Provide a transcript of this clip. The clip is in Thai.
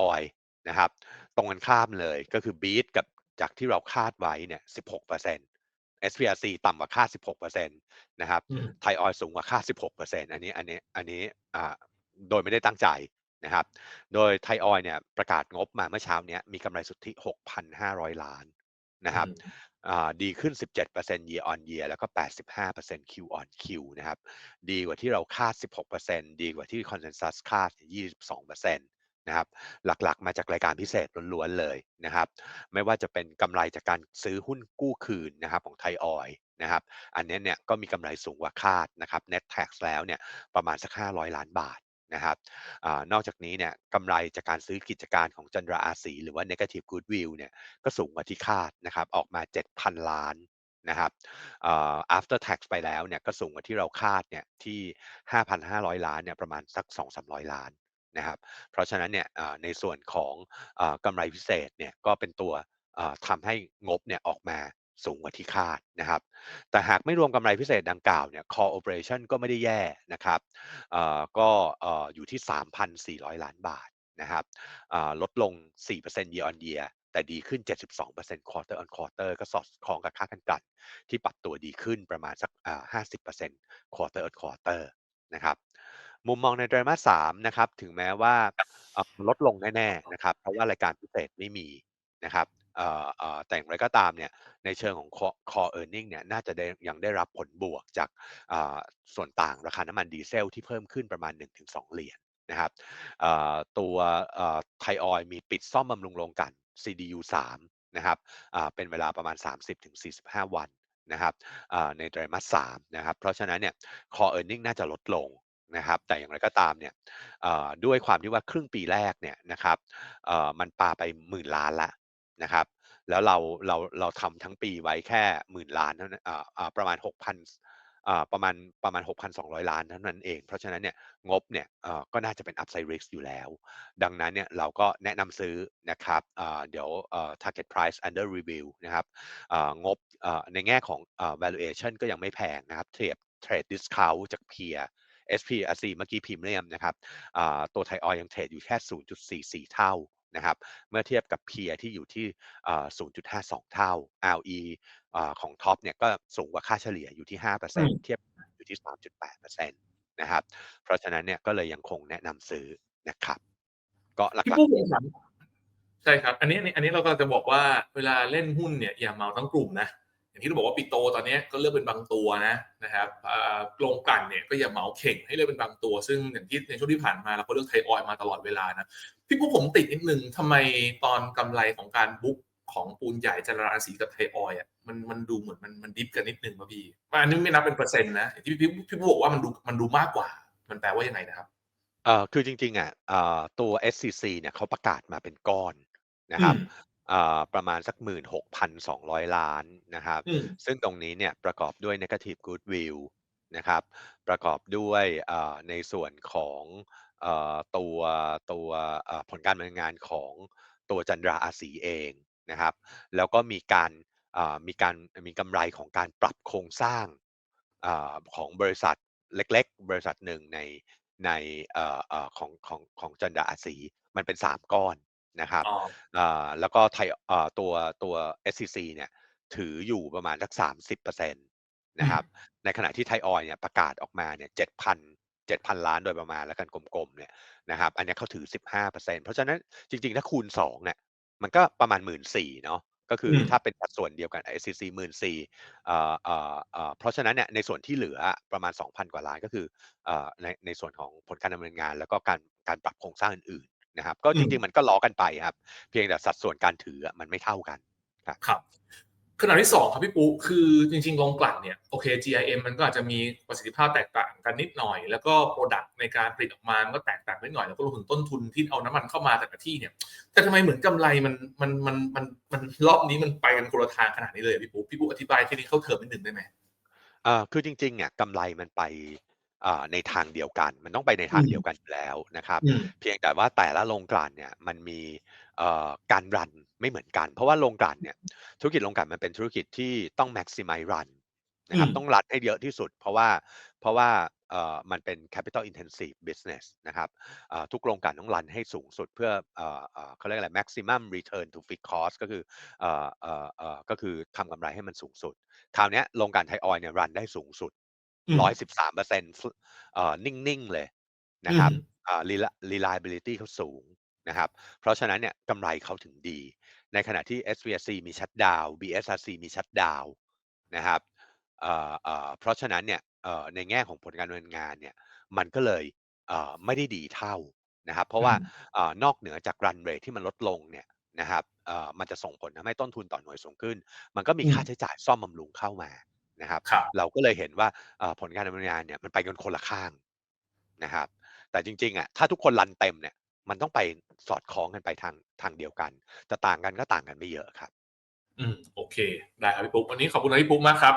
ออยล์นะครับตรงกันข้ามเลยก็คือบีทกับจากที่เราคาดไว้เนี่ย16% SPRC ต่ำกว่าคาด16%นะครับอืมไทยออยล์สูงกว่าคาด16%อันนี้ อันนี้ อันนี้อ่าโดยไม่ได้ตั้งใจนะครับ โดยไทยออยล์เนี่ยประกาศงบมาเมื่อเช้าเนี้ยมีกำไรสุทธิ 6,500 ล้านนะครับอ่าดีขึ้น 17% year on year แล้วก็ 85% Q on Q นะครับ ดีกว่าที่เราคาด 16%ดีกว่าที่ consensus คาด 22% นะครับหลักๆ มาจากรายการพิเศษล้วนๆเลยนะครับไม่ว่าจะเป็นกำไรจากการซื้อหุ้นกู้คืนนะครับของไทยออยนะครับอันนี้เนี่ยก็มีกำไรสูงกว่าคาดนะครับ net tax แล้วเนี่ยประมาณสัก 500 ล้านบาทนะครับอนอกจากนี้เนี่ยกำไรจากการซื้อกิจการของจันราอาสีหรือว่า negative goodwill เนี่ยก็สูงกว่าที่คาดนะครับออกมา 7,000 ล้านนะครับ after tax ไปแล้วเนี่ยก็สูงกว่าที่เราคาดเนี่ยที่ 5,500 ล้านเนี่ยประมาณสัก 2-300 ล้าน นะครับ เพราะฉะนั้นเนี่ยในส่วนของกำไรพิเศษเนี่ยก็เป็นตัวทำให้งบเนี่ยออกมาสูงกว่าที่คาดนะครับ แต่หากไม่รวมกำไรพิเศษดังกล่าวเนี่ย core operation ก็ไม่ได้แย่นะครับเอ่อก็อยู่ที่ 3,400 ล้านบาทนะครับอ่าลดลง 4% year on year แต่ดีขึ้น 72% quarter on quarter ก็สอดคล้องกับค่ากันกลั่นที่ปรับตัวดีขึ้นประมาณสักอ่า50% quarter on quarter นะครับ มุมมองในไตรมาส3นะครับถึงแม้ว่าลดลงแน่ๆนะครับเพราะว่ารายการพิเศษไม่มีนะครับแต่อย่างไรก็ตามเนี่ยในเชิงของ core earning เนี่ยน่าจะยังได้รับผลบวกจากส่วนต่างราคาน้ำมันดีเซลที่เพิ่มขึ้นประมาณ 1-2 เหรียญนะครับตัวไทยออยล์มีปิดซ่อมบำรุงโรงกัน CDU 3นะครับเป็นเวลาประมาณ 30-45 วันนะครับในไตรมาส3นะครับเพราะฉะนั้นเนี่ย core earning น่าจะลดลง นะครับ แต่อย่างไรก็ตามเนี่ยด้วยความที่ว่าครึ่งปีแรกเนี่ยนะครับมันปาไปหมื่นล้านละนะครับ แล้วเราเราเราทำทั้งปีไว้แค่หมื่นล้านเท่านั้นประมาณ 6,000ประมาณประมาณ 6,200 ล้านเท่านั้นเอง เพราะฉะนั้นเนี่ยงบเนี่ยก็น่าจะเป็น upside risk อยู่แล้ว ดังนั้นเนี่ยเราก็แนะนำซื้อนะครับเดี๋ยว target price under review นะครับงบในแง่ของ valuation ก็ยังไม่แพงนะครับเทียบ trade discount จาก peer SPRC เมื่อกี้พรีเมียมนะครับอ่าตัวไทยออยยังเทรดอยู่แค่ 0.44 เท่านะครับเมื่อเทียบกับ peer ที่อยู่ที่อ่า0.52 เท่า RE อ่าของท็อปเนี่ยก็สูงกว่าค่าเฉลี่ยอยู่ที่อืม5%เทียบอยู่ที่ 3.8%นะครับ เพราะฉะนั้นเนี่ยก็เลยยังคงแนะนำซื้อนะครับ ก็หลัพี่กปุ๊กผมถามใช่ครับอันนี้อันนี้อันนี้เราก็จะบอกว่าเวลาเล่นหุ้นเนี่ยอย่าเมาทั้งกลุ่มนะอย่างที่เราบอกว่าปิโตตอนนี้ก็เลือกเป็นบางตัวนะนะครับอ่าลงกลั่นเนี่ยก็อย่าเหมาเข่งให้เลือกเป็นบางตัว ซึ่งอย่างที่ในช่วงที่ผ่านมาเราก็เลือกไทยออยล์มาตลอดเวลานะพี่ปุ๊กผมติดนิดนึงทำไมตอนกำไรของการบุ๊กของปูนใหญ่จราราศีกับไทยออยล์อะมันมันดูเหมือนมันมันดิฟกันนิดนึงป่ะพี่อันนี้ไม่นับเป็นเปอร์เซ็นต์นะที่พี่พี่ปุ๊กบอกว่ามันดูมันดูมากกว่า มันแปลว่ายังไงนะครับๆเอ่อคือจริงๆอะอ่าตัว SCC เนี่ยเขาประกาศมาเป็นก้อนนะคอืรับมอ่า ประมาณสัก 16,200 ล้านนะครับอืมซึ่งตรงนี้เนี่ยประกอบด้วย negative goodwill นะครับ ประกอบด้วยอ่าในส่วนของเอ่อตัวตัวเอ่อผลการดำเนินงานของตัวจันทราอาสีเองนะครับ แล้วก็มีการอ่ามีการมีกำไรของการปรับโครงสร้างอ่าของบริษัทเล็กๆ บริษัทหนึ่งในในเอ่อเอ่อของของของจันทราอาสีมันเป็น 3 ก้อน นะครับอ๋ออ่าแล้วก็ไทยอ่าตัวตัว SCC เนี่ยถืออยู่ประมาณสัก 30%นะครับ ในขณะที่ไทยออยล์เนี่ยประกาศออกมาเนี่ย7,000 7,000ล้านโดยประมาณแล้วกันกลมๆเนี่ยนะครับ อันเนี้ยเขาถือ 15%เพราะฉะนั้นจริงๆ ถ้าคูณ2เนี่ยมันก็ประมาณ 14,000เนาะก็คืออมถ้าเป็นสัดส่วนเดียวกัน SCC 14,000เอ่อเอ่อเอ่อเพราะฉะนั้นเนี่ยในส่วนที่เหลือประมาณ 2,000 กว่าล้านก็คือเอ่อในในส่วนของผลการดำเนินงาน แล้วก็การการปรับโครงสร้างอื่นๆ นะครับ ก็จริง ๆ มันก็ล้อกันไปครับ เพียงแต่สัดส่วนการถืออะมันไม่เท่ากันครับขณะที่สองครับพี่ปุ๊คือจริงๆโรงกลั่นเนี่ยโอเค GIM มันก็อาจจะมีประสิทธิภาพแตกต่างกันนิดหน่อย แล้วก็โปรดักต์ในการผลิตออกมามันก็แตกต่างนิดหน่อย แล้วก็รวมถึงต้นทุนที่เอาน้ำมันเข้ามาแต่ละที่เนี่ย แต่ทำไมเหมือนกำไรมันมันมันมันมันรอบนี้มันไปกันคนละทางขนาดนี้เลยอะพี่ปุ๊พี่ปุ๊อธิบายที่นี้เข้าเทอมนิดหนึ่งได้ไหมเอ่อคือจริงๆเนี่ยกำไรมันไปอ่า ในทางเดียวกัน มันต้องไปในทางอืมเดียวกันอยู่แล้วนะครับอืมเพียงแต่ว่าแต่ละโรงกลั่นเนี่ยมันมีเอ่อการรันไม่เหมือนกัน เพราะว่าโรงกลั่นเนี่ยธุรกิจโรงกลั่นมันเป็นธุรกิจที่ต้อง maximize run นะครับอืมต้องรันให้เยอะที่สุด เพราะว่าเพราะว่าเอ่อมันเป็น capital intensive business นะครับเอ่อทุกโครงการต้องรันให้สูงสุดเพื่อเอ่อเอ่อเขาเรียกอะไร maximum return to fixed cost ก็คือเอ่อเอ่อเอ่อก็คือทำกำไรให้มันสูงสุด คราวเนี้ยโรงกลั่นไทยออยล์เนี่ยรันได้สูงสุด อืม113เปอร์เซ็นต์เอ่อนิ่งๆเลยนะอืครับมอ่า reli- reliability เขาสูงนะครับ เพราะฉะนั้นเนี่ยกำไรเขาถึงดี ในขณะที่ SVSC มีชัดดาว BSRC มีชัดดาวนะครับเอ่อเอ่อเพราะฉะนั้นเนี่ยเอ่อในแง่ของผลการดำเนินงานเนี่ยมันก็เลยเอ่อไม่ได้ดีเท่านะครับ เพราะว่าอืมเอ่อนอกเหนือจากรันเรทที่มันลดลงเนี่ยนะครับเอ่อมันจะส่งผลทำให้ต้นทุนต่อหน่วยสูงขึ้น มันก็มีอืมค่าใช้จ่ายซ่อมบำรุงเข้ามา นะครับครับ เราก็เลยเห็นว่าเอ่อผลการดำเนินงานเนี่ยมันไปกันคนละข้างนะครับ แต่จริงๆอะถ้าทุกคนรันเต็มเนี่ยมันต้องไปสอดคล้องกันไปทางทางเดียวกันจะต่างกันก็ต่างกันไม่เยอะครับ อืมโอเค ได้ครับพี่ปุ๊กวันนี้ขอบคุณนะพี่ปุ๊กมากครับ